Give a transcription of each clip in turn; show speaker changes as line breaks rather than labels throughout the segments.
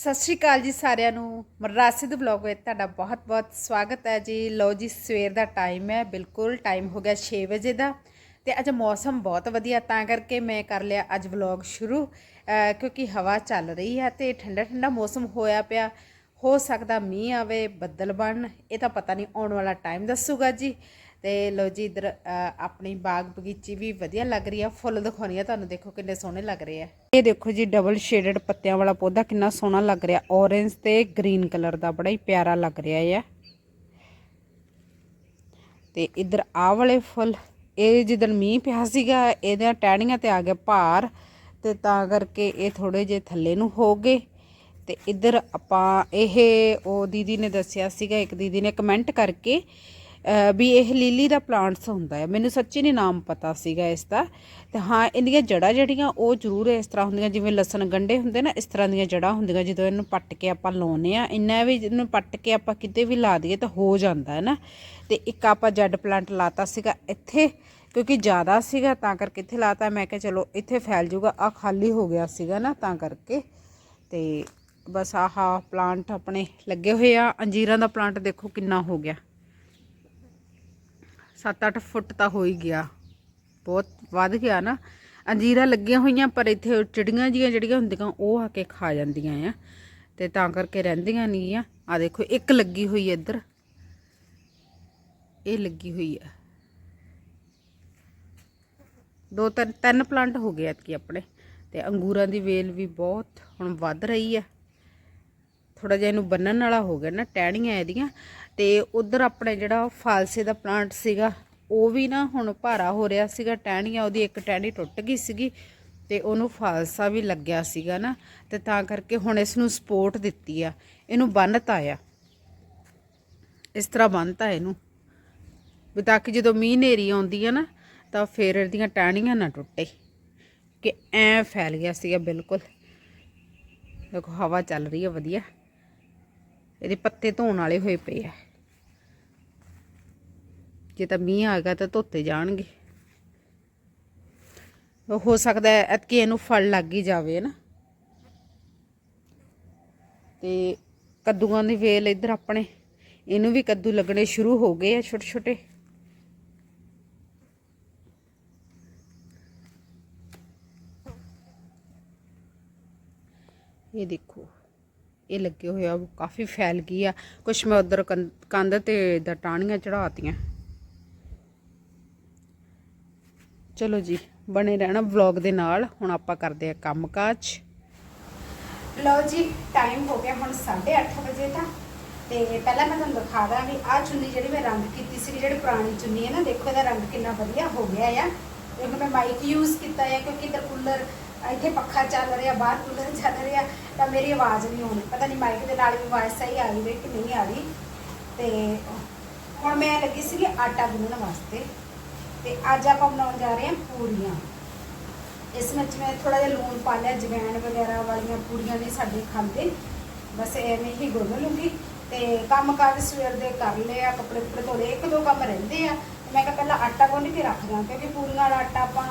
ਸਤਿ ਸ਼੍ਰੀ ਅਕਾਲ ਜੀ ਸਾਰਿਆਂ ਨੂੰ। ਮਰਾਸਿਦ ਵਲੌਗ ਵਿੱਚ ਤੁਹਾਡਾ ਬਹੁਤ-ਬਹੁਤ ਸਵਾਗਤ ਹੈ ਜੀ। ਲਓ ਜੀ, ਸਵੇਰ ਦਾ ਟਾਈਮ ਹੈ, ਬਿਲਕੁਲ ਟਾਈਮ ਹੋ ਗਿਆ 6 ਵਜੇ ਦਾ ਤੇ ਅੱਜ ਮੌਸਮ ਬਹੁਤ ਵਧੀਆ, ਤਾਂ ਕਰਕੇ ਮੈਂ ਕਰ ਲਿਆ ਅੱਜ ਵਲੌਗ ਸ਼ੁਰੂ। ਕਿਉਂਕਿ ਹਵਾ ਚੱਲ ਰਹੀ ਹੈ ਤੇ ਠੰਡਾ ਠੰਡਾ ਮੌਸਮ ਹੋਇਆ ਪਿਆ। ਹੋ ਸਕਦਾ ਮੀਂਹ ਆਵੇ, ਬੱਦਲ ਬਣ ਇਹ ਤਾਂ ਪਤਾ ਨਹੀਂ ਆਉਣ ਵਾਲਾ ਟਾਈਮ ਦੱਸੂਗਾ ਜੀ। ਤੇ ਲੋ ਜੀ ਇਧਰ ਆਪਣੀ ਬਾਗ ਬਗੀਚੀ ਵੀ ਵਧੀਆ ਲੱਗ ਰਹੀ ਆ। ਫੁੱਲ ਦਿਖਾਉਣੀ ਆ ਤੁਹਾਨੂੰ, ਦੇਖੋ ਕਿੰਨੇ ਸੋਹਣੇ ਲੱਗ ਰਹੇ ਆ। ਇਹ ਦੇਖੋ ਜੀ ਡਬਲ ਸ਼ੇਡਡ ਪੱਤਿਆਂ ਵਾਲਾ ਪੌਦਾ ਕਿੰਨਾ ਸੋਹਣਾ ਲੱਗ ਰਿਹਾ। ਔਰੇਂਜ ਤੇ ਗ੍ਰੀਨ ਕਲਰ ਦਾ ਬੜਾ ਹੀ ਪਿਆਰਾ ਲੱਗ ਰਿਹਾ ਆ। ਤੇ ਇਧਰ ਆ ਵਾਲੇ ਫੁੱਲ, ਇਹ ਜਿੱਦਣ ਮੀਂਹ ਪਿਆ ਸੀਗਾ, ਇਹਦੀਆਂ ਟਹਿਣੀਆਂ ਤੇ ਆ ਗਿਆ ਭਾਰ ਤੇ ਤਾਂ ਕਰਕੇ ਇਹ ਥੋੜੇ ਜੇ ਥੱਲੇ ਨੂੰ ਹੋ ਗਏ। ਤੇ ਇੱਧਰ ਆਪਾਂ, ਇਹ ਉਹ ਦੀਦੀ ਨੇ ਦੱਸਿਆ ਸੀਗਾ, ਇੱਕ ਦੀਦੀ ਨੇ ਕਮੈਂਟ ਕਰਕੇ ਵੀ ਇਹ ਲੀਲੀ ਦਾ ਪਲਾਂਟਸ ਹੁੰਦਾ ਹੈ। ਮੈਨੂੰ ਸੱਚੀ ਨਹੀਂ ਨਾਮ ਪਤਾ ਸੀਗਾ ਇਸ ਦਾ। ਤੇ ਹਾਂ, ਇਹਦੀਆਂ ਜੜਾਂ ਜਿਹੜੀਆਂ, ਉਹ ਜ਼ਰੂਰ ਇਸ ਤਰ੍ਹਾਂ ਹੁੰਦੀਆਂ, ਜਿਵੇਂ ਲਸਣ ਗੰਡੇ ਹੁੰਦੇ ਨਾ, ਇਸ ਤਰ੍ਹਾਂ ਦੀਆਂ ਜੜਾਂ ਹੁੰਦੀਆਂ, ਜਦੋਂ ਇਹਨੂੰ ਪੱਟ ਕੇ ਆਪਾਂ ਲਾਉਨੇ ਆ ਇੰਨਾ ਵੀ ਇਹਨੂੰ ਪੱਟ ਕੇ ਆਪਾਂ ਕਿਤੇ ਵੀ ਲਾ ਦਈਏ ਤਾਂ ਹੋ ਜਾਂਦਾ ਹੈ ਨਾ। ਤੇ ਇੱਕ ਆਪਾਂ ਜੈਡ ਪਲਾਂਟ ਲਾਤਾ ਸੀਗਾ ਇੱਥੇ, ਕਿਉਂਕਿ ਜ਼ਿਆਦਾ ਸੀਗਾ, ਤਾਂ ਕਰਕੇ ਇੱਥੇ ਲਾਤਾ। ਮੈਂ ਕਿਹਾ, ਚਲੋ, ਇੱਥੇ ਫੈਲ ਜਾਊਗਾ। ਆ ਖਾਲੀ ਹੋ ਗਿਆ ਸੀਗਾ ਨਾ, ਤਾਂ ਕਰਕੇ। ਤੇ ਬਸ ਆਹ ਪਲਾਂਟ ਆਪਣੇ ਲੱਗੇ ਹੋਏ ਆ। ਅੰਜੀਰਾਂ ਦਾ ਪਲਾਂਟ ਦੇਖੋ ਕਿੰਨਾ ਹੋ ਗਿਆ। 7-8 ਫੁੱਟ ਤਾਂ ਹੋ ਹੀ ਗਿਆ। ਬਹੁਤ ਵੱਧ ਗਿਆ ਨਾ। ਅੰਜੀਰਾਂ ਲੱਗੀਆਂ ਹੋਈਆਂ, ਪਰ ਇੱਥੇ ਚਿੜੀਆਂ ਜੀਆਂ ਜਿਹੜੀਆਂ ਹੁੰਦੀਆਂ, ਉਹ ਆ ਕੇ ਖਾ ਜਾਂਦੀਆਂ ਆ। ਤੇ ਤਾਂ ਕਰਕੇ ਰਹਿੰਦੀਆਂ ਨਹੀਂ ਆ। ਆ ਦੇਖੋ, ਇੱਕ ਲੱਗੀ ਹੋਈ ਹੈ ਇੱਧਰ। ਇਹ ਲੱਗੀ ਹੋਈ ਆ। ਦੋ ਤਿੰਨ ਤਿੰਨ ਪਲਾਂਟ ਹੋ ਗਏ ਐਤਕੀ ਆਪਣੇ। ਤੇ ਅੰਗੂਰਾਂ ਦੀ ਵੇਲ ਵੀ ਬਹੁਤ ਹੁਣ ਵੱਧ ਰਹੀ ਹੈ ਥੋੜਾ ਜਿਹਾ ਇਹਨੂੰ ਬੰਨਣ ਵਾਲਾ ਹੋ ਗਿਆ ਨਾ, ਟਹਿਣੀਆਂ ਇਹਦੀਆਂ। ਤੇ ਉਧਰ ਆਪਣੇ ਜਿਹੜਾ ਫਾਲਸੇ ਦਾ ਪਲਾਂਟ ਸੀਗਾ, ਉਹ ਵੀ ਨਾ ਹੁਣ ਭਾਰਾ ਹੋ ਰਿਹਾ ਸੀਗਾ, ਟਹਿਣੀਆਂ ਉਹਦੀ ਇੱਕ ਟਹਿਣੀ ਟੁੱਟ ਗਈ ਸੀਗੀ ਤੇ ਉਹਨੂੰ ਫਾਲਸਾ ਵੀ ਲੱਗਿਆ ਸੀਗਾ ਨਾ। ਤੇ ਤਾਂ ਕਰਕੇ ਹੁਣ ਇਸ ਨੂੰ ਸਪੋਰਟ ਦਿੱਤੀ ਆ, ਇਹਨੂੰ ਬੰਨਤਾ ਆ। ਇਸ ਤਰ੍ਹਾਂ ਬੰਨਤਾ ਇਹਨੂੰ। ਵੀ ਤਾਂ ਕਿ ਜਦੋਂ ਮੀਂਹ ਨੇਰੀ ਆਉਂਦੀ ਆ ਨਾ, ਤਾਂ ਫੇਰ ਇਹਦੀਆਂ ਟਹਿਣੀਆਂ ਨਾ ਟੁੱਟੇ, ਕਿ ਐ ਫੈਲ ਗਿਆ ਸੀਗਾ ਬਿਲਕੁਲ। ਦੇਖੋ ਹਵਾ ਚੱਲ ਰਹੀ ਹੈ ਵਧੀਆ। ਇਹਦੇ ਪੱਤੇ ਧੋਣ ਵਾਲੇ ਹੋਏ ਪਏ ਆ। ਜੇ ਤਾਂ ਮੀਂਹ ਆ ਗਿਆ ਤਾਂ ਧੋਤੇ ਜਾਣਗੇ। ਹੋ ਸਕਦਾ ਹੈ ਐਤਕੀ ਇਹਨੂੰ ਫਲ ਲੱਗ ਹੀ ਜਾਵੇ ਨਾ। ਤੇ ਕੱਦੂਆਂ ਦੀ ਵੇਲ ਇੱਧਰ ਆਪਣੇ, ਇਹਨੂੰ ਵੀ ਕੱਦੂ ਲੱਗਣੇ ਸ਼ੁਰੂ ਹੋ ਗਏ ਆ ਛੋਟੇ ਛੋਟੇ ਇਹ ਦੇਖੋ। ਇਹ ਲੱਗੇ ਹੋਏ ਆ, ਉਹ ਕਾਫੀ ਫੈਲ ਗਈ ਆ। ਕੁਛ ਮੈਂ ਉਧਰ ਕੰਧ ਤੇ ਦਾ ਟਾਹਣੀਆਂ ਚੜਾਤੀਆਂ ਚਲੋ ਜੀ, ਬਣੇ ਰਹਿਣਾ ਵਲੌਗ ਦੇ ਨਾਲ। ਹੁਣ ਆਪਾਂ ਕਰਦੇ ਆ ਕੰਮਕਾਜ। ਲਓ ਜੀ ਟਾਈਮ ਹੋ ਗਿਆ ਹੁਣ 8:30 ਵਜੇ ਦਾ ਤੇ ਪਹਿਲਾਂ ਮੈਂ ਤੁਹਾਨੂੰ ਦਿਖਾ ਦਾਂ ਵੀ ਆਹ ਚੁੰਨੀ ਜਿਹੜੀ ਮੈਂ ਰੰਗ ਕੀਤੀ ਸੀ ਜਿਹੜੀ ਪੁਰਾਣੀ ਚੁੰਨੀ ਹੈ ਨਾ, ਦੇਖੋ ਇਹਦਾ ਰੰਗ ਕਿੰਨਾ ਵਧੀਆ ਹੋ ਗਿਆ ਆ। ਦੇਖੋ ਮੈਂ ਮਾਈਕ ਯੂਜ਼ ਕੀਤਾ ਹੈ ਕਿਉਂਕਿ ਇੱਧਰ ਕੂਲਰ ਇੱਥੇ ਪੱਖਾ ਚੱਲ ਰਿਹਾ, ਬਾਹਰ ਕੂਲਰ ਚੱਲ ਰਿਹਾ, ਤਾਂ ਮੇਰੀ ਆਵਾਜ਼ ਨਹੀਂ ਆਉਣੀ ਪਤਾ ਨਹੀਂ ਮਾਈਕ ਦੇ ਨਾਲ ਵੀ ਆਵਾਜ਼ ਸਹੀ ਆ ਰਹੀ ਹੈ ਕਿ ਨਹੀਂ ਆ ਰਹੀ। ਤੇ ਹੁਣ ਮੈਂ ਲੱਗੀ ਸੀਗੀ ਆਟਾ ਗੁੰਨਣ ਵਾਸਤੇ। ਤੇ ਅੱਜ ਆਪਾਂ ਬਣਾਉਣ ਜਾ ਰਹੇ ਹਾਂ ਪੂਰੀਆਂ ਇਸ ਵਿੱਚ ਮੈਂ ਥੋੜਾ ਜਿਹਾ ਲੂਣ ਪਾ ਲਿਆ, ਜਵੈਣ ਵਗੈਰਾ ਵਾਲੀਆਂ ਪੂਰੀਆਂ ਨਹੀਂ ਸਾਡੇ ਖਾਂਦੇ। ਬਸ ਐਵੇਂ ਹੀ ਗੁੰਨ ਲੂੰਗੀ। ਤੇ ਕੰਮ ਕਾਰ ਸਵੇਰ ਦੇ ਕਰ ਲਏ ਆ, ਕੱਪੜੇ ਕੁਪੜੇ ਧੋ ਲਏ ਇੱਕ ਦੋ ਕੰਮ ਰਹਿੰਦੇ ਆ। ਮੈਂ ਕਿਹਾ ਪਹਿਲਾਂ ਆਟਾ ਗੁੰਨ ਕੇ ਰੱਖ ਦਾਂ, ਕਿਉਂਕਿ ਪੂਰੀਆਂ ਵਾਲਾ ਆਟਾ ਆਪਾਂ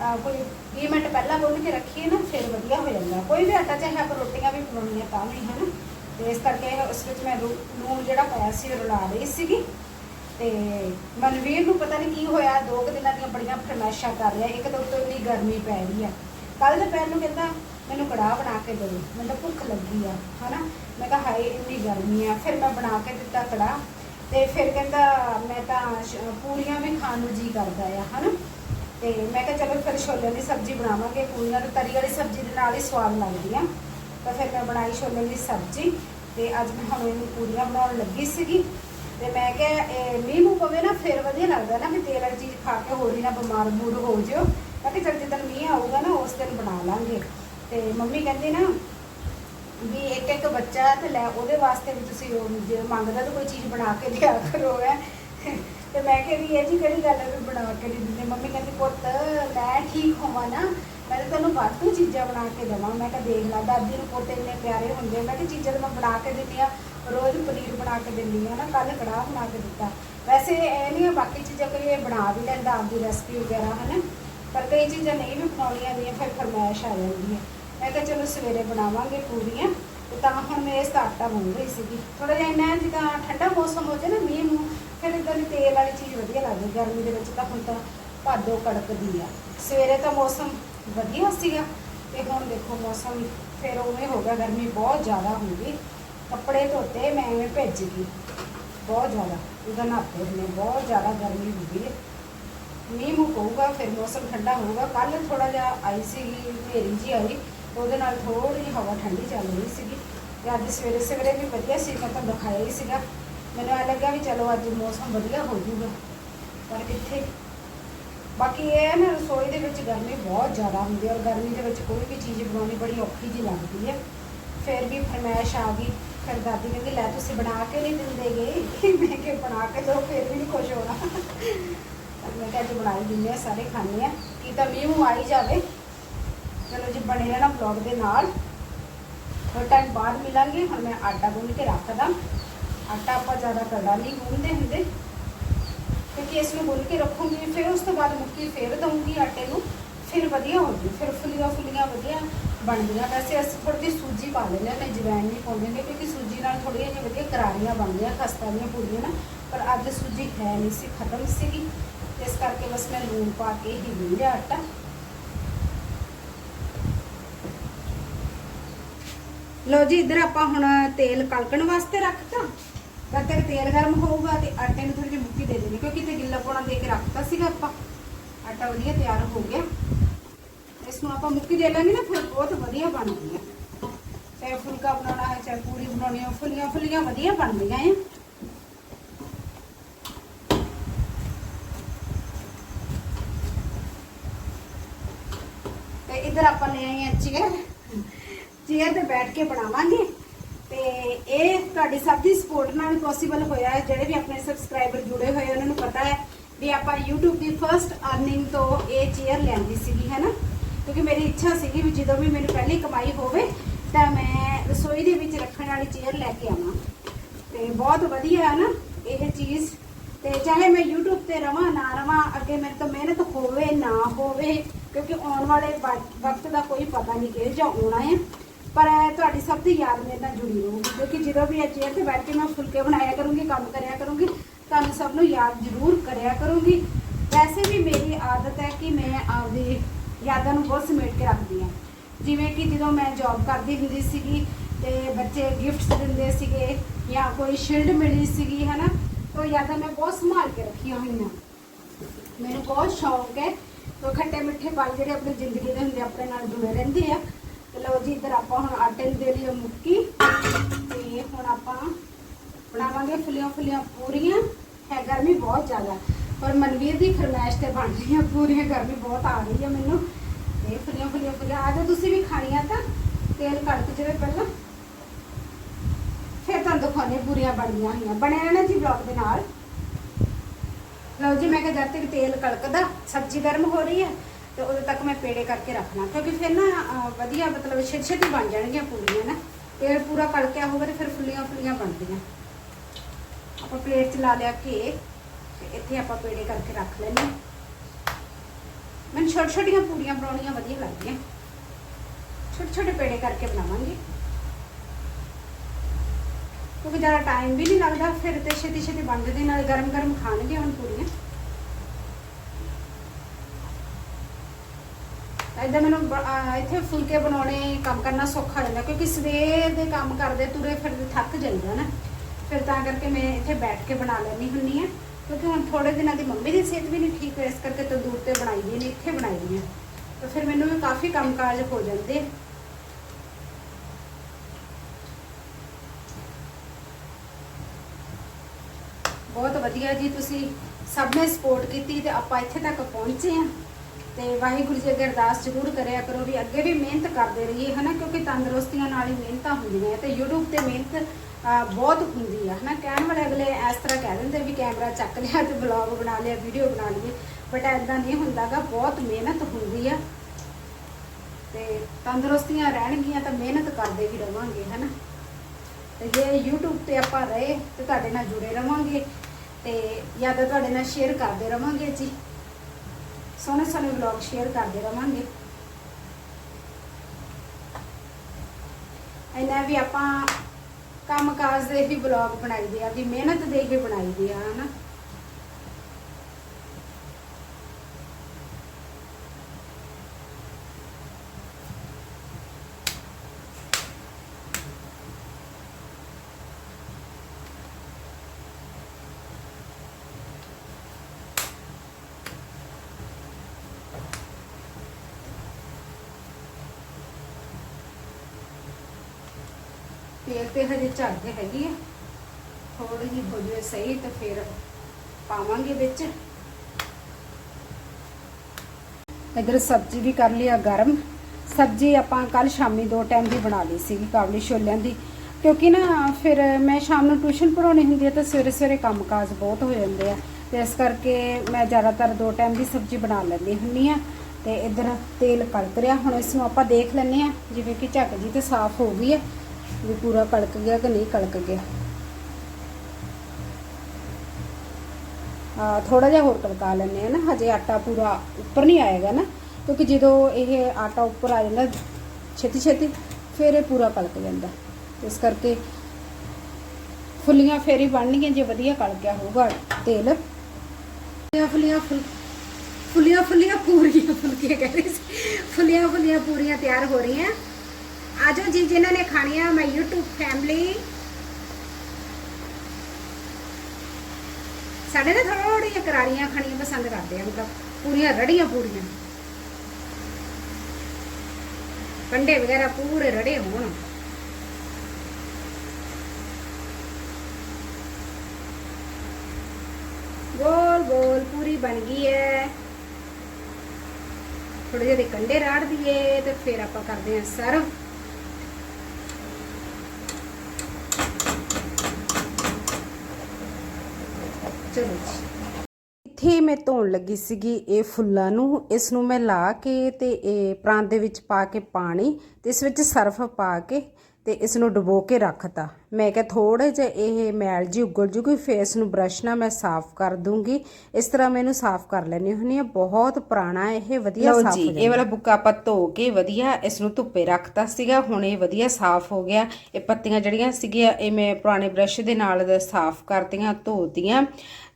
ਕੋਈ 20 ਮਿੰਟ ਪਹਿਲਾਂ ਗੁੰਨ ਕੇ ਰੱਖੀਏ ਨਾ, ਫਿਰ ਵਧੀਆ ਹੋ ਜਾਂਦਾ। ਕੋਈ ਵੀ ਆਟਾ, ਚਾਹੇ ਆਪਾਂ ਰੋਟੀਆਂ ਵੀ ਬਣਾਉਣੀਆਂ ਤਾਂ ਵੀ, ਹਨ? ਤੇ ਇਸ ਕਰਕੇ ਉਸ ਵਿੱਚ ਮੈਂ ਰੂ- ਲੂਣ ਜਿਹੜਾ ਪਾਇਆ ਸੀ, ਉਹ ਰਲਾ ਰਹੀ ਸੀਗੀ। ਤੇ ਮਨਵੀਰ ਨੂੰ ਪਤਾ ਨਹੀਂ ਕੀ ਹੋਇਆ, ਦੋ ਕੁ ਦਿਨਾਂ ਦੀਆਂ ਬੜੀਆਂ ਫਰਮਾਇਸ਼ਾਂ ਕਰ ਰਿਹਾ, ਇੱਕ ਤਾਂ ਉੱਤੋਂ ਇੰਨੀ ਗਰਮੀ ਪੈ ਰਹੀ ਆ। ਕੱਲ ਦੇ ਪੈਰ ਨੂੰ ਕਹਿੰਦਾ, ਮੈਨੂੰ ਕੜਾਹ ਬਣਾ ਕੇ ਦਿਓ ਮੈਨੂੰ ਭੁੱਖ ਲੱਗੀ ਆ ਹਨਾ? ਮੈਂ ਕਿਹਾ, ਹਾਏ, ਇੰਨੀ ਗਰਮੀ ਆ ਫਿਰ ਮੈਂ ਬਣਾ ਕੇ ਦਿੱਤਾ ਕੜਾਹ। ਤੇ ਫਿਰ ਕਹਿੰਦਾ, ਮੈਂ ਤਾਂ ਪੂਰੀਆਂ ਵੀ ਖਾਣ ਨੂੰ ਜੀ ਕਰਦਾ ਆ ਹਨਾ? ਤੇ ਮੈਂ ਕਿਹਾ ਚਲੋ ਫਿਰ ਛੋਲਿਆਂ ਦੀ ਸਬਜ਼ੀ ਬਣਾਵਾਂਗੇ, ਪੂਰੀਆਂ ਤੇ ਤਰੀ ਵਾਲੀ ਸਬਜ਼ੀ ਦੇ ਨਾਲ ਹੀ ਸਵਾਦ ਲੱਗਦੀ ਲੱਗਦੀਆਂ ਤਾਂ ਫਿਰ ਮੈਂ ਬਣਾਈ ਛੋਲਿਆਂ ਦੀ ਸਬਜ਼ੀ ਤੇ ਅੱਜ ਮੈਂ ਹੁਣ ਇਹਨੂੰ ਪੂਰੀਆਂ ਬਣਾਉਣ ਲੱਗੀ ਸੀਗੀ। ਤੇ ਮੈਂ ਕਿਹਾ, ਇਹ ਮੀਂਹ ਨੂੰ ਪਵੇ ਨਾ, ਫਿਰ ਵਧੀਆ ਲੱਗਦਾ ਨਾ ਵੀ ਤੇਲ ਵਾਲੀ ਚੀਜ਼ ਖਾ ਕੇ ਹੋਰ ਹੀ ਨਾ ਬਿਮਾਰ ਬੂਰ ਹੋ ਜਿਓ। ਮੈਂ ਕਿਹਾ ਚੱਲ ਜਿੱਦਣ ਮੀਂਹ ਆਊਗਾ ਨਾ, ਉਸ ਦਿਨ ਬਣਾ ਲਾਂਗੇ। ਤੇ ਮੰਮੀ ਕਹਿੰਦੀ ਨਾ ਵੀ ਇੱਕ ਇੱਕ ਬੱਚਾ ਤੇ ਲੈ, ਉਹਦੇ ਵਾਸਤੇ ਵੀ ਤੁਸੀਂ ਜੇ ਮੰਗਦਾ ਤਾਂ ਕੋਈ ਚੀਜ਼ ਬਣਾ ਕੇ ਦਿਆ ਕਰੋ, ਹੈ। ਤੇ ਮੈਂ ਕਿਹਾ ਵੀ ਇਹ ਜੀ ਕਿਹੜੀ ਗੱਲ ਹੈ ਵੀ ਬਣਾ ਕੇ ਨਹੀਂ ਦਿੰਦੇ। ਮੰਮੀ ਕਹਿੰਦੀ ਪੁੱਤ ਮੈਂ ਠੀਕ ਹੋਵਾਂ ਨਾ ਮੈਂ ਤਾਂ ਤੈਨੂੰ ਵਾਧੂ ਚੀਜ਼ਾਂ ਬਣਾ ਕੇ ਦੇਵਾਂ। ਮੈਂ ਕਿਹਾ ਦੇਖ ਲਾ ਦਾਦੀ ਨੂੰ ਪੋਤੇ ਇੰਨੇ ਪਿਆਰੇ ਹੁੰਦੇ ਆ। ਮੈਂ ਕਿਹਾ ਚੀਜ਼ਾਂ ਤਾਂ ਮੈਂ ਬਣਾ ਕੇ ਦਿੰਦੀ ਆ ਰੋਜ਼ ਪਨੀਰ ਬਣਾ ਕੇ ਦਿੰਦੀ ਆ ਨਾ ਕੱਲ ਕੜਾਹ ਬਣਾ ਕੇ ਦਿੱਤਾ। ਵੈਸੇ ਇਹ ਨਹੀਂ ਆ, ਬਾਕੀ ਚੀਜ਼ਾਂ ਕੋਈ ਇਹ ਬਣਾ ਵੀ ਲੈਂਦਾ ਆਪਦੀ ਰੈਸਪੀ ਵਗੈਰਾ ਹਨਾ? ਪਰ ਕਈ ਚੀਜ਼ਾਂ ਨਹੀਂ ਵੀ ਬਣਾਉਣੀਆਂ ਦੀਆਂ ਫਿਰ ਫਰਮਾਇਸ਼ ਆ ਜਾਂਦੀ ਹੈ ਮੈਂ ਕਿਹਾ ਚਲੋ ਸਵੇਰੇ ਬਣਾਵਾਂਗੇ ਪੂਰੀਆਂ ਤਾਂ ਹੁਣ ਮੈਂ ਇਸ ਦਾ ਆਟਾ ਗੁੰਨ ਰਹੀ ਸੀਗੀ। ਥੋੜਾ ਜਿਹਾ ਇੰਨਾ ਜਿੱਦਾਂ ਠੰਡਾ ਮੌਸਮ ਹੋ ਜਾਏ ਨਾ ਮੀਂਹ ਨੂੰ ਫਿਰ ਇਦਾਂ ਦੀ ਤੇਲ ਵਾਲੀ ਚੀਜ਼ ਵਧੀਆ ਲੱਗਦੀ ਗਰਮੀ ਦੇ ਵਿੱਚ ਤਾਂ ਹੁਣ ਤਾਂ ਭਾਦੋ ਕੜਕਦੀ ਆ। ਸਵੇਰੇ ਤਾਂ ਮੌਸਮ ਵਧੀਆ ਸੀਗਾ ਤੇ ਹੁਣ ਦੇਖੋ ਮੌਸਮ ਫਿਰ ਉਵੇਂ ਹੋ ਗਿਆ, ਗਰਮੀ ਬਹੁਤ ਜ਼ਿਆਦਾ ਹੋ ਗਈ। ਕੱਪੜੇ ਧੋਤੇ, ਮੈਂ ਐਵੇਂ ਭੇਜ ਗਈ। ਬਹੁਤ ਜ਼ਿਆਦਾ, ਉਹਦਾ ਨਹਾਤੇ ਨੇ, ਬਹੁਤ ਜ਼ਿਆਦਾ ਗਰਮੀ ਹੋ ਗਈ ਮੀਂਹ ਮੂੰਹ ਪਊਗਾ, ਫਿਰ ਮੌਸਮ ਠੰਡਾ ਹੋਊਗਾ। ਕੱਲ ਥੋੜਾ ਜਿਹਾ ਆਈ ਸੀਗੀ, ਹਨੇਰੀ ਜੀ ਆਈ, ਉਹਦੇ ਨਾਲ ਥੋੜੀ ਜਿਹੀ ਹਵਾ ਠੰਡੀ ਚੱਲ ਰਹੀ ਸੀਗੀ। ਤੇ ਅੱਜ ਸਵੇਰੇ ਸਵੇਰੇ ਵੀ ਵਧੀਆ ਸੀ, ਮੈਂ ਤਾਂ ਦਿਖਾਇਆ ਹੀ ਸੀਗਾ। ਮੈਨੂੰ ਐ ਲੱਗਿਆ ਵੀ ਚਲੋ ਅੱਜ ਮੌਸਮ ਵਧੀਆ ਹੋ ਜਾਊਗਾ। ਪਰ ਕਿੱਥੇ? ਬਾਕੀ ਇਹ ਹੈ ਨਾ, ਰਸੋਈ ਦੇ ਵਿੱਚ ਗਰਮੀ ਬਹੁਤ ਜ਼ਿਆਦਾ ਹੁੰਦੀ ਹੈ ਔਰ ਗਰਮੀ ਦੇ ਵਿੱਚ ਕੋਈ ਵੀ ਚੀਜ਼ ਬਣਾਉਣੀ ਬੜੀ ਔਖੀ ਜੀ ਲੱਗਦੀ ਹੈ। ਫਿਰ ਵੀ ਫਰਮਾਇਸ਼ ਆ ਗਈ। ਫਿਰ ਦਾਦੀ ਕਹਿੰਦੀ, ਲੈ ਤੁਸੀਂ ਬਣਾ ਕੇ ਨਹੀਂ ਦਿੰਦੇਗੇ ਮੈਂ ਕਿ ਬਣਾ ਕੇ ਦੋ, ਫਿਰ ਵੀ ਨਹੀਂ ਖੁਸ਼ ਹੋਣਾ। ਮੈਂ ਕਿਹਾ, ਅੱਜ ਬਣਾਈ ਦਿੰਦੇ ਆ, ਸਾਰੇ ਖਾਣੇ ਆ। ਕੀ ਤਾਂ ਮੀਂਹ ਆਈ ਜਾਵੇ। ਚਲੋ ਜੀ, ਬਣੇ ਰਹਿਣਾ ਵਲੌਗ ਦੇ ਨਾਲ। ਥੋੜਾ ਟਾਈਮ ਬਾਅਦ ਮਿਲਾਂਗੇ। ਹੁਣ ਮੈਂ ਆਟਾ ਗੁੰਨ ਕੇ ਰੱਖਦਾ। ਆਟਾ ਆਪਾਂ ਜ਼ਿਆਦਾ ਕਰੜਾ ਨਹੀਂ ਗੁੰਨਦੇ ਹੁੰਦੇ ਕਿਉਂਕਿ ਇਸ ਨੂੰ ਗੁੰਨ ਕੇ ਰੱਖੂੰਗੀ ਫਿਰ ਉਸ ਤੋਂ ਬਾਅਦ ਮੁੱਕੀ ਫੇਰ ਦਊਂਗੀ ਆਟੇ ਨੂੰ ਫਿਰ ਵਧੀਆ ਹੋ ਜੂ ਫਿਰ ਫੁੱਲੀਆਂ ਫੁੱਲੀਆਂ ਵਧੀਆ ਬਣਦੀਆਂ ਵੈਸੇ ਅਸੀਂ ਥੋੜੀ ਜਿਹੀ ਸੂਜੀ ਪਾ ਲੈਂਦੇ ਹਾਂ ਮੈਂ ਜਵੈਣ ਨਹੀਂ ਪਾਉਂਦੇ ਨੇ ਕਿਉਂਕਿ ਸੂਜੀ ਨਾਲ ਥੋੜੀਆਂ ਜਿਹੀਆਂ ਵਧੀਆ ਕਰਾਰੀਆਂ ਬਣਦੀਆਂ ਖਸਤਾ ਦੀਆਂ ਪੂਰੀਆਂ ਨਾ ਪਰ ਅੱਜ ਸੂਜੀ ਹੈ ਨਹੀਂ ਸੀ ਖਤਮ ਸੀਗੀ ਇਸ ਕਰਕੇ ਬਸ ਮੈਂ ਲੂਣ ਪਾ ਕੇ ਹੀ ਗੁੰਨ ਲਿਆ ਆਟਾ ਲਓ ਜੀ ਇੱਧਰ ਆਪਾਂ ਹੁਣ ਤੇਲ ਕਲਕਣ ਵਾਸਤੇ ਰੱਖਤਾ ਜਦ ਤੱਕ ਤੇਲ ਗਰਮ ਹੋਊਗਾ ਤੇ ਆਟੇ ਨੂੰ ਥੋੜੀ ਜਿਹੀ ਮੁੱਕੀ ਦੇ ਦੇਣੀ, ਕਿਉਂਕਿ ਤੇ ਗਿੱਲਾ ਪਾਉਣਾ ਦੇ ਕੇ ਰੱਖਤਾ ਸੀਗਾ ਆਪਾਂ। ਆਟਾ ਵਧੀਆ ਤਿਆਰ ਹੋ ਗਿਆ। ਇਸ ਨੂੰ ਆਪਾਂ ਮੁੱਕੀ ਦੇ ਲਾਂਗੇ ਨਾ, ਫਿਰ ਬਹੁਤ ਵਧੀਆ ਬਣਦੀ ਹੈ ਚਾਹੇ ਫੁਲਕਾ ਬਣਾਉਣਾ ਹੈ, ਚਾਹੇ ਪੂਰੀ ਬਣਾਉਣੀ ਹੈ ਫੁੱਲੀਆਂ ਫੁੱਲੀਆਂ ਵਧੀਆ ਬਣਦੀਆਂ ਹੈ ਤੇ ਇੱਧਰ ਆਪਾਂ ਲੈ ਆਏ ਆ ਚੇਅਰ। ਚੇਅਰ ਤੇ ਬੈਠ ਕੇ ਬਣਾਵਾਂਗੇ। ਤੇ ਇਹ ਤੁਹਾਡੀ ਸਭ ਦੀ ਸਪੋਰਟ ਨਾਲ ਪੋਸੀਬਲ ਹੋਇਆ ਹੈ। ਜਿਹੜੇ ਵੀ ਆਪਣੇ ਸਬਸਕ੍ਰਾਈਬਰ ਜੁੜੇ ਹੋਏ ਉਹਨਾਂ ਨੂੰ ਪਤਾ ਹੈ ਵੀ ਆਪਾਂ YouTube ਦੀ ਫਰਸਟ ਅਰਨਿੰਗ ਤੋਂ ਇਹ ਚੇਅਰ ਲੈਂਦੀ ਸੀਗੀ, ਹੈ ਨਾ? ਕਿਉਂਕਿ ਮੇਰੀ ਇੱਛਾ ਸੀਗੀ ਵੀ ਜਦੋਂ ਵੀ ਮੈਨੂੰ ਪਹਿਲੀ ਕਮਾਈ ਹੋਵੇ, ਤਾਂ ਮੈਂ ਰਸੋਈ ਦੇ ਵਿੱਚ ਰੱਖਣ ਵਾਲੀ ਚੇਅਰ ਲੈ ਕੇ ਆਵਾਂ। ਤੇ ਬਹੁਤ ਵਧੀਆ ਹੈ ਨਾ ਇਹ ਚੀਜ਼। ਤੇ ਚਾਹੇ ਮੈਂ YouTube ਤੇ ਰਵਾਂ, ਨਾ ਰਵਾਂ, ਅੱਗੇ ਮੇਰੇ ਤੋਂ ਮਿਹਨਤ ਹੋਵੇ, ਨਾ ਹੋਵੇ, ਕਿਉਂਕਿ ਆਉਣ ਵਾਲੇ ਵਕਤ ਦਾ ਕੋਈ ਪਤਾ ਨਹੀਂ ਕਿਹੋ ਜਿਹਾ ਆਉਣਾ ਹੈ। ਪਰ ਤੁਹਾਡੀ ਸਭ ਦੀ ਯਾਦ ਮੇਰੇ ਨਾਲ ਜੁੜੀ ਰਹੂਗੀ, ਕਿਉਂਕਿ ਜਦੋਂ ਵੀ ਅੱਜ ਚੇਅਰ ਬੈਠ ਕੇ ਮੈਂ ਫੁਲਕੇ ਬਣਾਇਆ ਕਰੂੰਗੀ, ਕੰਮ ਕਰਿਆ ਕਰੂੰਗੀ, ਤੁਹਾਨੂੰ ਸਭ ਨੂੰ ਯਾਦ ਜ਼ਰੂਰ ਕਰਿਆ ਕਰੂੰਗੀ। ਵੈਸੇ ਵੀ ਮੇਰੀ ਆਦਤ ਹੈ ਕਿ ਮੈਂ ਆਪਦੀ ਯਾਦਾਂ ਨੂੰ ਬਹੁਤ ਸਮੇਟ ਕੇ ਰੱਖਦੀ ਹਾਂ। ਜਿਵੇਂ ਕਿ ਜਦੋਂ ਮੈਂ ਜੌਬ ਕਰਦੀ ਹੁੰਦੀ ਸੀਗੀ ਤੇ ਬੱਚੇ ਗਿਫਟਸ ਦਿੰਦੇ ਸੀਗੇ ਜਾਂ ਕੋਈ ਸ਼ਿਲਡ ਮਿਲੀ ਸੀਗੀ, ਹਨਾ ਤਾਂ ਯਾਦਾਂ ਮੈਂ ਬਹੁਤ ਸੰਭਾਲ ਕੇ ਰੱਖੀਆਂ ਹੋਈਆਂ। ਮੈਨੂੰ ਬਹੁਤ ਸ਼ੌਂਕ ਹੈ ਤੋ ਖੱਟੇ ਮਿੱਠੇ ਪਲ ਜਿਹੜੇ ਆਪਣੀ ਜ਼ਿੰਦਗੀ ਦੇ ਹੁੰਦੇ ਆਪਣੇ ਨਾਲ ਜੁੜੇ ਰਹਿੰਦੇ ਆ। ਲਓ ਜੀ, ਇੱਧਰ ਆਪਾਂ ਹੁਣ ਆਟੇ ਨੂੰ ਦੇ ਲਈ ਮੁੱਕੀ ਤੇ ਹੁਣ ਆਪਾਂ ਬਣਾਵਾਂਗੇ ਫੁੱਲੀਆਂ ਫੁੱਲੀਆਂ ਪੂਰੀਆਂ। ਹੈ, ਗਰਮੀ ਬਹੁਤ ਜ਼ਿਆਦਾ। ਪਰ ਮਨਵੀਰ ਦੀ ਫਰਮਾਇਸ਼ ਤੇ ਬਣ ਰਹੀਆਂ ਪੂਰੀਆਂ, ਗਰਮੀ ਬਹੁਤ ਆ ਰਹੀ ਹੈ ਮੈਨੂੰ। ਤੇ ਫੁੱਲੀਆਂ ਫੁੱਲੀਆਂ ਫੁੱਲੀਆਂ ਆ ਜਾਓ, ਤੁਸੀਂ ਵੀ ਖਾਣੀਆਂ ਤਾਂ ਤੇਲ ਕੜਕ ਜਾਵੇ ਪਹਿਲਾਂ। ਫਿਰ ਤੁਹਾਨੂੰ ਦਿਖਾਉਣੇ ਪੂਰੀਆਂ ਬਣੀਆਂ ਹੋਈਆਂ। ਬਣੇ ਰਹਿਣਾ ਜੀ ਵਲੌਗ ਦੇ ਨਾਲ। ਲਓ ਜੀ, ਮੈਂ ਕਿਹਾ ਜਦ ਤੱਕ ਤੇਲ ਕੜਕਦਾ ਸਬਜ਼ੀ ਗਰਮ ਹੋ ਰਹੀ ਹੈ। ਤੇ ਉਦੋਂ ਤੱਕ ਮੈਂ ਪੇੜੇ ਕਰਕੇ ਰੱਖਣਾ ਕਿਉਂਕਿ ਫਿਰ ਨਾ ਅਹ, ਵਧੀਆ ਮਤਲਬ ਛੇਤੀ ਛੇਤੀ ਬਣ ਜਾਣਗੀਆਂ ਪੂਰੀਆਂ ਨਾ ਤੇਲ ਪੂਰਾ ਕੜਕਿਆ ਹੋਵੇ ਤੇ ਫਿਰ ਫੁੱਲੀਆਂ ਫੁੱਲੀਆਂ ਬਣਦੀਆਂ ਆਪਾਂ ਪਲੇਟ 'ਚ ਲਾ ਲਿਆ ਘੇ ਤੇ ਇੱਥੇ ਆਪਾਂ ਪੇੜੇ ਕਰਕੇ ਰੱਖ ਲੈਣੇ ਮੈਨੂੰ ਛੋਟੀ ਛੋਟੀਆਂ ਪੂਰੀਆਂ ਬਣਾਉਣੀਆਂ ਵਧੀਆ ਲੱਗਦੀਆਂ ਛੋਟੇ ਛੋਟੇ ਪੇੜੇ ਕਰਕੇ ਬਣਾਵਾਂਗੇ ਕਿਉਂਕਿ ਜ਼ਿਆਦਾ ਟਾਈਮ ਵੀ ਨਹੀਂ ਲੱਗਦਾ ਫਿਰ ਤੇ ਛੇਤੀ ਛੇਤੀ ਬਣ ਜਾਂਦੇ ਨਾਲ ਗਰਮ ਗਰਮ ਖਾਣਗੇ ਹੁਣ ਪੂਰੀਆਂ ਇਦਾਂ ਮੈਨੂੰ ਅਹ ਇੱਥੇ ਫੁਲਕੇ ਬਣਾਉਣੇ, ਕੰਮ ਕਰਨਾ ਸੌਖਾ ਰਹਿੰਦਾ ਕਿਉਂਕਿ ਸਵੇਰ ਦੇ ਕੰਮ ਕਰਦੇ, ਤੁਰੇ ਫਿਰਦੇ, ਥੱਕ ਜਾਂਦਾ ਨਾ। ਫਿਰ ਤਾਂ ਕਰਕੇ ਮੈਂ ਇੱਥੇ ਬੈਠ ਕੇ ਬਣਾ ਲੈਣੀ ਹੁੰਨੀ ਆ, ਕਿਉਂਕਿ ਹੁਣ ਥੋੜੇ ਦਿਨਾਂ ਦੀ ਮੰਮੀ ਦੀ ਸਿਹਤ ਵੀ ਨਹੀਂ ਠੀਕ ਹੈ ਇਸ ਕਰਕੇ ਤੰਦੂਰ ਤੇ ਬਣਾਈ ਦੀ ਨੇ, ਇੱਥੇ ਬਣਾਈ ਦੀ ਆ ਤਾਂ ਫਿਰ ਮੈਨੂੰ ਵੀ ਕਾਫੀ ਕੰਮਕਾਜ ਹੋ ਜਾਂਦੇ। ਆ। ਬਹੁਤ ਵਧੀਆ ਜੀ ਤੁਸੀਂ ਸਭ ਨੇ ਸਪੋਰਟ ਕੀਤੀ ਤੇ ਆਪਾਂ ਇੱਥੇ ਤੱਕ ਪਹੁੰਚੇ ਆ। ਤੇ ਵਾਹਿਗੁਰੂ ਜੀ ਅੱਗੇ ਅਰਦਾਸ ਜ਼ਰੂਰ ਕਰਿਆ ਕਰੋ ਵੀ ਅੱਗੇ ਵੀ ਮਿਹਨਤ ਕਰਦੇ ਰਹੀਏ, ਹਨਾ? ਕਿਉਂਕਿ ਤੰਦਰੁਸਤੀਆਂ ਨਾਲ ਹੀ ਮਿਹਨਤਾਂ ਹੁੰਦੀਆਂ ਤੇ YouTube ਤੇ ਮਿਹਨਤ ਬਹੁਤ ਹੁੰਦੀ ਆ, ਹਨਾ? ਕਹਿਣ ਵਾਲੇ ਅਗਲੇ ਇਸ ਤਰ੍ਹਾਂ ਕਹਿ ਦਿੰਦੇ ਵੀ ਕੈਮਰਾ ਚੱਕ ਲਿਆ ਤੇ ਵਲੌਗ ਬਣਾ ਲਿਆ ਵੀਡੀਓ ਬਣਾ ਲਈਏ ਬਟ ਐਦਾਂ ਨਹੀਂ ਹੁੰਦਾਗਾ, ਬਹੁਤ ਮਿਹਨਤ ਹੁੰਦੀ ਆ। ਤੇ ਤੰਦਰੁਸਤੀਆਂ ਰਹਿਣਗੀਆਂ ਤਾਂ ਮਿਹਨਤ ਕਰਦੇ ਵੀ ਰਵਾਂਗੇ, ਹਨਾ? ਤੇ ਜੇ YouTube ਤੇ ਆਪਾਂ ਰਹੇ ਤੇ ਤੁਹਾਡੇ ਨਾਲ ਜੁੜੇ ਰਵਾਂਗੇ ਤੇ ਤਾਂ ਤੁਹਾਡੇ ਨਾਲ ਸ਼ੇਅਰ ਕਰਦੇ ਰਵਾਂਗੇ ਜੀ। ਸੋਹਣੇ ਸੋਹਣੇ ਵਲੌਗ ਸ਼ੇਅਰ ਕਰਦੇ ਰਵਾਂਗੇ। ਇਹਨਾਂ ਵੀ ਆਪਾਂ ਕੰਮ ਕਾਜ ਦੇ ਹੀ ਬਲੌਗ ਬਣਾਈਦੇ ਆ ਵੀ ਮਿਹਨਤ ਦੇ ਹੀ ਬਣਾਈਦੇ ਆ, ਹਨਾ। ਤੇਲ ਤੇ ਹਜੇ ਝੱਗ ਹੈਗੀ ਆ। ਥੋੜੀ ਜਿਹੀ ਹੋ ਜਾਵੇ ਸਹੀ ਤੇ ਫਿਰ ਪਾਵਾਂਗੇ ਵਿੱਚ। ਇਧਰ ਸਬਜ਼ੀ ਵੀ ਕਰ ਲਿਆ ਗਰਮ। ਸਬਜ਼ੀ ਆਪਾਂ ਕੱਲ ਸ਼ਾਮੀ ਦੋ ਟਾਈਮ ਦੀ ਬਣਾ ਲਈ ਸੀਗੀ ਕਾਬਲੀ ਛੋਲਿਆਂ ਦੀ। ਕਿਉਂਕਿ ਨਾ ਫਿਰ ਮੈਂ ਸ਼ਾਮ ਨੂੰ ਟਿਊਸ਼ਨ ਪੜਾਉਣੀ ਹੁੰਦੀ ਹੈ ਤਾਂ ਸਵੇਰੇ ਸਵੇਰੇ ਕੰਮਕਾਜ ਬਹੁਤ ਹੋ ਜਾਂਦੇ ਆ। ਤੇ ਇਸ ਕਰਕੇ ਮੈਂ ਜ਼ਿਆਦਾਤਰ ਦੋ ਟਾਈਮ ਦੀ ਸਬਜ਼ੀ ਬਣਾ ਲੈਂਦੀ ਹੁੰਨੀ ਆ। ਤੇ ਇਧਰ ਤੇਲ ਕੜਕ ਰਿਹਾ, ਹੁਣ ਇਸ ਨੂੰ ਆਪਾਂ ਦੇਖ ਲੈਂਦੇ ਆ। ਜਿਵੇਂ ਕਿ ਝੱਕ ਜੀ ਤੇ ਸਾਫ਼ ਹੋ ਗਈ ਹੈ ਵੀ ਪੂਰਾ ਕੜਕ ਗਿਆ ਕਿ ਨਹੀਂ ਕੜਕ ਗਿਆ। ਆ ਥੋੜਾ ਜਿਹਾ ਹੋਰ ਕੜਕਾ ਲੈਣੇ ਆ ਨਾ, ਹਜੇ ਆਟਾ ਪੂਰਾ ਉੱਪਰ ਨਹੀਂ ਆਏਗਾ ਨਾ, ਕਿਉਂਕਿ ਜਦੋਂ ਇਹ ਆਟਾ ਉੱਪਰ ਆ ਜਾਂਦਾ ਛੇਤੀ ਛੇਤੀ ਫਿਰ ਇਹ ਪੂਰਾ ਕਲਕ ਜਾਂਦਾ। ਇਸ ਕਰਕੇ ਫੁੱਲੀਆਂ ਫੇਰ ਬਣਨਗੀਆਂ, ਜੇ ਵਧੀਆ ਕੜ ਗਿਆ ਹੋਊਗਾ ਤੇਲ। ਫੁੱਲੀਆਂ ਫੁੱਲੀਆਂ, ਫੁੱਲ, ਫੁੱਲੀਆਂ ਫੁੱਲੀਆਂ, ਪੂਰੀਆਂ, ਫੁਲਕੀਆਂ ਕਹਿ ਰਹੀ ਸੀ। ਫੁੱਲੀਆਂ ਫੁੱਲੀਆਂ, ਪੂਰੀਆਂ ਤਿਆਰ ਹੋ ਰਹੀਆਂ। ਆਜੋ ਜੀ, ਜਿਨ੍ਹਾਂ ਨੇ ਖਾਣੀਆਂ, ਮੈਂ YouTube ਫੈਮਿਲੀ ਸਾਡੇ ਨਾ ਥੋੜੀਆਂ ਕਰਾਰੀਆਂ ਖਾਣੀਆਂ ਪਸੰਦ ਕਰਦੇ ਆ, ਮਤਲਬ ਪੂਰੀਆਂ, ਰੜੀਆਂ ਪੂਰੀਆਂ। ਕੰਡੇ ਵਗੈਰਾ ਪੂਰੇ ਰੜੇ ਹੋਣ। ਗੋਲ ਗੋਲ ਪੂਰੀ ਬਣ ਗਈ ਹੈ ਥੋੜੇ ਜਿਹੇ ਕੰਡੇ ਰਾੜ ਦਈਏ ਤੇ ਫਿਰ ਆਪਾਂ ਕਰਦੇ ਹਾਂ ਸਰਵ। ਚਲੋ ਜੀ ਇੱਥੇ ਮੈਂ ਧੋਣ ਲੱਗੀ ਸੀਗੀ ਇਹ ਫੁੱਲਾਂ ਨੂੰ। ਇਸ ਨੂੰ ਮੈਂ ਲਾ ਕੇ ਤੇ ਇਹ ਪ੍ਰਾਂਤ ਦੇ ਵਿੱਚ ਪਾ ਕੇ ਪਾਣੀ ਤੇ ਇਸ ਵਿੱਚ ਸਰਫ ਪਾ ਕੇ ਤੇ ਇਸ ਨੂੰ ਡੁਬੋ ਕੇ ਰੱਖਤਾ। ਮੈਂ ਕਿਹਾ ਥੋੜੇ ਜਿਹਾ ਇਹ ਮੈਲ ਜੀ ਉਗਲ ਜੂਗੀ ਫੇਸ ਨੂੰ ਬ੍ਰਸ਼ ਨਾਲ ਮੈਂ ਸਾਫ਼ ਕਰ ਦੂੰਗੀ। ਇਸ ਤਰ੍ਹਾਂ ਮੈਨੂੰ ਸਾਫ਼ ਕਰ ਲੈਣੀ ਹੁੰਦੀ ਆ ਬਹੁਤ ਪੁਰਾਣਾ ਇਹ ਵਧੀਆ ਸਾਫ਼ ਹੋ ਜਾਂਦਾ। ਇਹ ਵਾਲਾ ਬੁੱਕਾ ਆਪਾਂ ਧੋ ਕੇ ਵਧੀਆ ਇਸ ਨੂੰ ਧੁੱਪੇ ਰੱਖਤਾ ਸੀਗਾ। ਹੁਣ ਇਹ ਵਧੀਆ ਸਾਫ਼ ਹੋ ਗਿਆ। ਇਹ ਪੱਤੀਆਂ ਜਿਹੜੀਆਂ ਸੀਗੀਆਂ ਇਹ ਮੈਂ ਪੁਰਾਣੇ ਬ੍ਰਸ਼ ਦੇ ਨਾਲ ਸਾਫ਼ ਕਰਤੀਆਂ ਧੋਤੀਆਂ।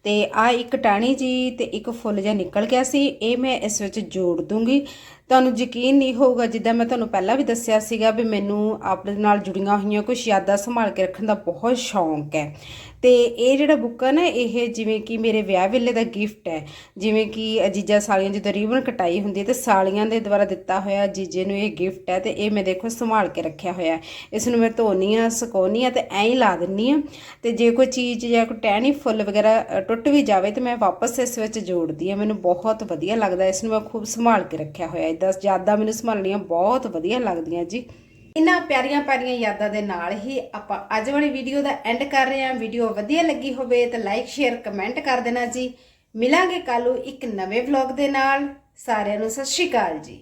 ਤੇ ਆ ਇੱਕ ਟਾਣੀ ਜੀ ਤੇ ਇੱਕ ਫੁੱਲ ਜਿਹਾ ਨਿਕਲ ਗਿਆ ਸੀ, ਇਹ ਮੈਂ ਇਸ ਵਿੱਚ ਜੋੜ ਦੂੰਗੀ। ਤੁਹਾਨੂੰ ਯਕੀਨ ਨਹੀਂ ਹੋਊਗਾ, ਜਿੱਦਾਂ ਮੈਂ ਤੁਹਾਨੂੰ ਪਹਿਲਾਂ ਵੀ ਦੱਸਿਆ ਸੀਗਾ ਵੀ ਮੈਨੂੰ ਆਪਣੇ ਨਾਲ ਜੁੜੀਆਂ ਹੋਈਆਂ ਕੁਝ ਯਾਦਾਂ ਸੰਭਾਲ ਕੇ ਰੱਖਣ ਦਾ ਬਹੁਤ ਸ਼ੌਂਕ ਹੈ। ਤੇ ਇਹ ਜਿਹੜਾ ਬੁੱਕ ਹੈ ਨਾ, ਇਹ ਜਿਵੇਂ ਕਿ ਮੇਰੇ ਵਿਆਹ ਵੇਲੇ ਦਾ ਗਿਫਟ ਹੈ। ਜਿਵੇਂ ਕਿ ਅਜੀਜਾ ਸਾਲੀਆਂ ਜਦੋਂ ਰੀਬਨ ਕਟਾਈ ਹੁੰਦੀ ਹੈ ਤੇ ਸਾਲੀਆਂ ਦੇ ਦੁਆਰਾ ਦਿੱਤਾ ਹੋਇਆ ਜੀਜੇ ਨੂੰ ਇਹ ਗਿਫਟ ਹੈ ਤੇ ਇਹ ਮੈਂ ਦੇਖੋ ਸੰਭਾਲ ਕੇ ਰੱਖਿਆ ਹੋਇਆ ਇਸ ਨੂੰ ਮੈਂ ਧੋਨੀ ਆ ਸੁਕਾਉਣੀ ਆ ਤੇ ਐਂ ਹੀ ਲਾ ਦਿੰਨੀ ਆ। ਤੇ ਜੇ ਕੋਈ ਚੀਜ਼ ਜਾਂ ਕੋਈ ਟਹਿਣੀ, ਫੁੱਲ ਵਗੈਰਾ ਟੁੱਟ ਵੀ ਜਾਵੇ ਤੇ ਮੈਂ ਵਾਪਸ ਇਸ ਵਿੱਚ ਜੋੜਦੀ ਆ। ਮੈਨੂੰ ਬਹੁਤ ਵਧੀਆ ਲੱਗਦਾ, ਇਸ ਨੂੰ ਮੈਂ ਖੂਬ ਸੰਭਾਲ ਕੇ ਰੱਖਿਆ ਹੋਇਆ ਇਦਾਂ ਯਾਦਾਂ ਮੈਨੂੰ ਸੰਭਾਲਣੀਆਂ ਬਹੁਤ ਵਧੀਆ ਲੱਗਦੀਆਂ ਜੀ। ਇਹਨਾਂ ਪਿਆਰੀਆਂ ਪਿਆਰੀਆਂ ਯਾਦਾਂ ਦੇ ਨਾਲ ਹੀ ਆਪਾਂ ਅੱਜ ਵਾਲੀ ਵੀਡੀਓ ਦਾ ਐਂਡ ਕਰ ਰਹੇ ਹਾਂ। ਵੀਡੀਓ ਵਧੀਆ ਲੱਗੀ ਹੋਵੇ ਤਾਂ ਲਾਈਕ ਸ਼ੇਅਰ ਕਮੈਂਟ ਕਰ ਦੇਣਾ ਜੀ। ਮਿਲਾਂਗੇ ਕੱਲ੍ਹ ਨੂੰ ਇੱਕ ਨਵੇਂ ਵਲੌਗ ਦੇ ਨਾਲ। ਸਾਰਿਆਂ ਨੂੰ ਸਤਿ ਸ਼੍ਰੀ ਅਕਾਲ ਜੀ।